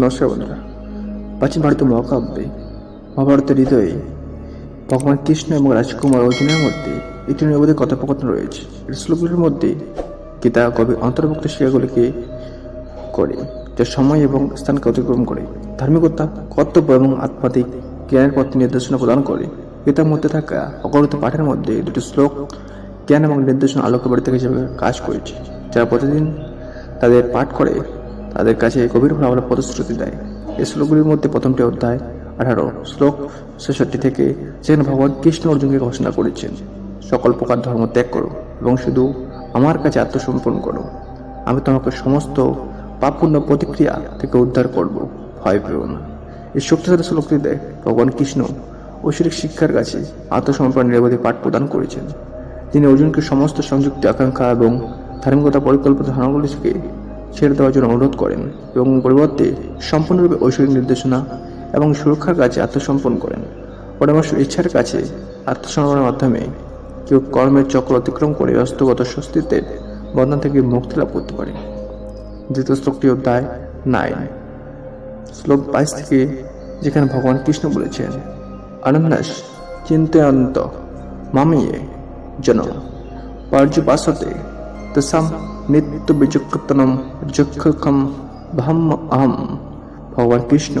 নমস্কার বন্ধুরা প্রাচীন ভারতীয় মহাকাব্যে মহাভারতের হৃদয়ে ভগবান কৃষ্ণ এবং রাজকুমার অর্জুনের মধ্যে একটি নিরবধি কথোপকথন রয়েছে। শ্লোকগুলির মধ্যে গীতা, কবি, অন্তর্ভুক্ত শিক্ষাগুলিকে করে, যা সময় এবং স্থানকে অতিক্রম করে। ধার্মিকতা কর্তব্য এবং আধ্যাত্মিক জ্ঞানের পথে নির্দেশনা প্রদান করে। গীতার মধ্যে থাকা অগণিত পাঠের মধ্যে দুটি শ্লোক জ্ঞান এবং নির্দেশনা আলোকে বাড়িতে হিসেবে কাজ করেছে, যারা প্রতিদিন তাদের পাঠ করে। তাদের কাছে গভীর ভালো প্রতিশ্রুতি দেয়। এই শ্লোকগুলির মধ্যে প্রথমটি অধ্যায়, আঠারো শ্লোক, ছেষট্টি থেকে যেখানে ভগবান কৃষ্ণ অর্জুনকে ঘোষণা করেছেন, সকল প্রকার ধর্ম ত্যাগ করো এবং শুধু আমার কাছে আত্মসমর্পণ করো। আমি তোমাকে সমস্ত পাপপূর্ণ প্রতিক্রিয়া থেকে উদ্ধার করব। ভয় পেও না। এই শক্তিশালী শ্লোকটিতে ভগবান কৃষ্ণ ঐশ্বরিক শিক্ষার কাছে আত্মসমর্পণ নিরবধি পাঠ প্রদান করেছেন। তিনি অর্জুনকে সমস্ত সংযুক্ত, আকাঙ্ক্ষা এবং ধার্মিকতা পরিকল্পিত ধারণাগুলি থেকে ছেড়ে দেওয়ার জন্য অনুরোধ করেন এবং পরিবর্তে সম্পূর্ণরূপে ঐশ্বরিক নির্দেশনা এবং সুরক্ষার কাছে আত্মসম্পন্ন করেন। পরামর্শ ইচ্ছার কাছে আত্মসমর্পণের মাধ্যমে কেউ কর্মের চক্র অতিক্রম করে হস্তগত স্বস্তিত্বের বন্ধন থেকে মুক্তি লাভ করতে পারে। দ্বিতীয় শ্লোকটি অধ্যায় নাইন। শ্লোক বাইশ থেকে যেখানে ভগবান কৃষ্ণ বলেছেন অনন্যাস চিন্তয়ন্ত মামিয়ে জন তসাম নিত্য যক্ষম ভাম আহম ভগবান কৃষ্ণ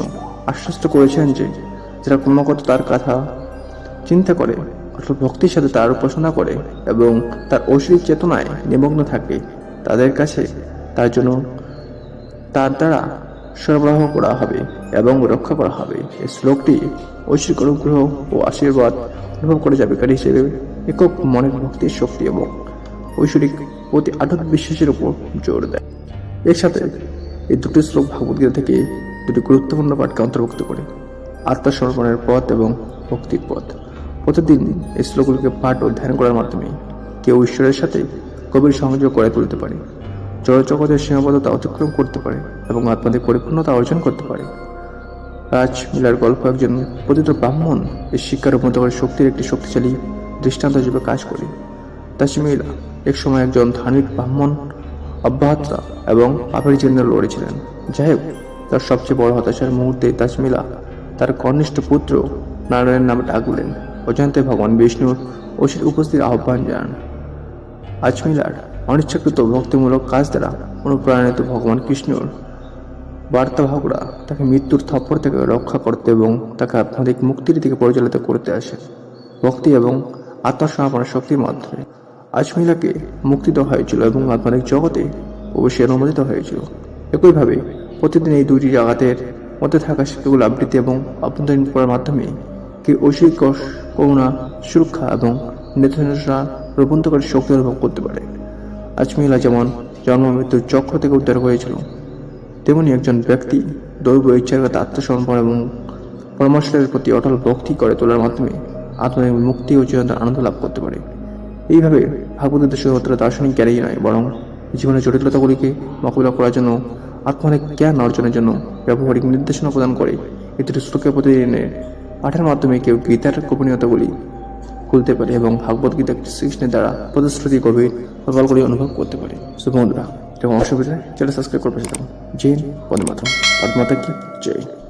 আশ্বস্ত করেছেন যে, যারা ক্রমাগত তার কথা চিন্তা করে, অর্থাৎ ভক্তির সাথে তার উপাসনা করে এবং তার ঐশ্বরিক চেতনায় নিমগ্ন থাকে, তাদের কাছে তার জন্য তার দ্বারা সরবরাহ করা হবে এবং রক্ষা করা হবে। এই শ্লোকটি ঐশ্বিক অনুগ্রহ ও আশীর্বাদ অনুভব করে যাবেকারী হিসেবে একক মনের ভক্তির শক্তি এবং ঐশ্বরিক প্রতি আটক বিশ্বাসের উপর জোর দেয়। এর সাথে এই দুটি শ্লোক ভগবদ্গীতা থেকে দুটি গুরুত্বপূর্ণ পাঠকে অন্তর্ভুক্ত করে। আত্মসমর্পণের পথ এবং ভক্তির পথ। প্রতিদিন এই শ্লোকগুলিকে পাঠ ও ধ্যান করার মাধ্যমে কেউ ঈশ্বরের সাথে গভীর সংযোগ করে তুলতে পারে। জড়জগতের সীমাবদ্ধতা অতিক্রম করতে পারে এবং আত্মাদের পরিপূর্ণতা অর্জন করতে পারে। রাজ মিলার গল্প একজন পতিত ব্রাহ্মণ এই শিক্ষার করে শক্তির একটি শক্তিশালী দৃষ্টান্ত হিসেবে কাজ করে। তাসমিলা এক সময় একজন ধার্মিক ব্রাহ্মণ অব্যাহততা এবং পাপের জন্য লড়েছিলেন যাই হোক তার সবচেয়ে বড় হতাশার মুহূর্তে তাজমিলা তার কনিষ্ঠ পুত্র নারায়ণের নামে ডাকলেন। অজান্তে ভগবান বিষ্ণুর অসির উপস্থিতির আহ্বান জানান। আজমিলার অনিচ্ছাকৃত ভক্তিমূলক কাজ দ্বারা অনুপ্রাণিত ভগবান কৃষ্ণর বার্তাবাহকরা তাকে মৃত্যুর থপ্পড় থেকে রক্ষা করতে এবং তাকে আধ্যাত্মিক মুক্তির দিকে পরিচালিত করতে আসে। ভক্তি এবং আত্মসমর্পণের শক্তির মাধ্যমে। আজমিলাকে মুক্তি দেওয়া হয়েছিল এবং আধ্যাত্মিক জগতে অবশ্যই অনুমোদিত হয়েছিল। একইভাবে প্রতিদিন এই দুটি জাগাতের মধ্যে থাকা শিক্ষাগুলো আবৃত্তি এবং অভ্যন্তরীণ করার মাধ্যমে কি ঐশ্বিক করুণা, সুরক্ষা এবং নির্দেশনা রূপান্তরের শক্তি অনুভব করতে পারে। আজমিলা যেমন জন্ম মৃত্যুর চক্র থেকে উদ্ধার হয়েছিল, তেমনি একজন ব্যক্তি দৈব ইচ্ছাগত আত্মসমর্পণ এবং পরামর্শের প্রতি অটল ভক্তি করে তোলার মাধ্যমে আত্মার মুক্তি ও চিরন্তন আনন্দ লাভ করতে পারে। এইভাবে ভাগবত শুধুমাত্র দার্শনিক জ্ঞানই নয়, বরং জীবনের জটিলতাগুলিকে মোকাবিলা করার জন্য আত্মানিক জ্ঞান অর্জনের জন্য ব্যবহারিক নির্দেশনা প্রদান করে। এটি শ্লোকে প্রতিদিনের পাঠের মাধ্যমে কেউ গীতার গোপনীয়তাগুলি খুলতে পারে এবং ভাগবত গীতা শ্রীকৃষ্ণের দ্বারা প্রতিশ্রুতি, গভীর অনুভব করতে পারে। সো বন্ধুরা এবং অসুবিধা? চ্যানেল সাবস্ক্রাইব করে পাশে থাকুন। জেন বন্দে মাতরম। পদ্মাতা কি? জয়।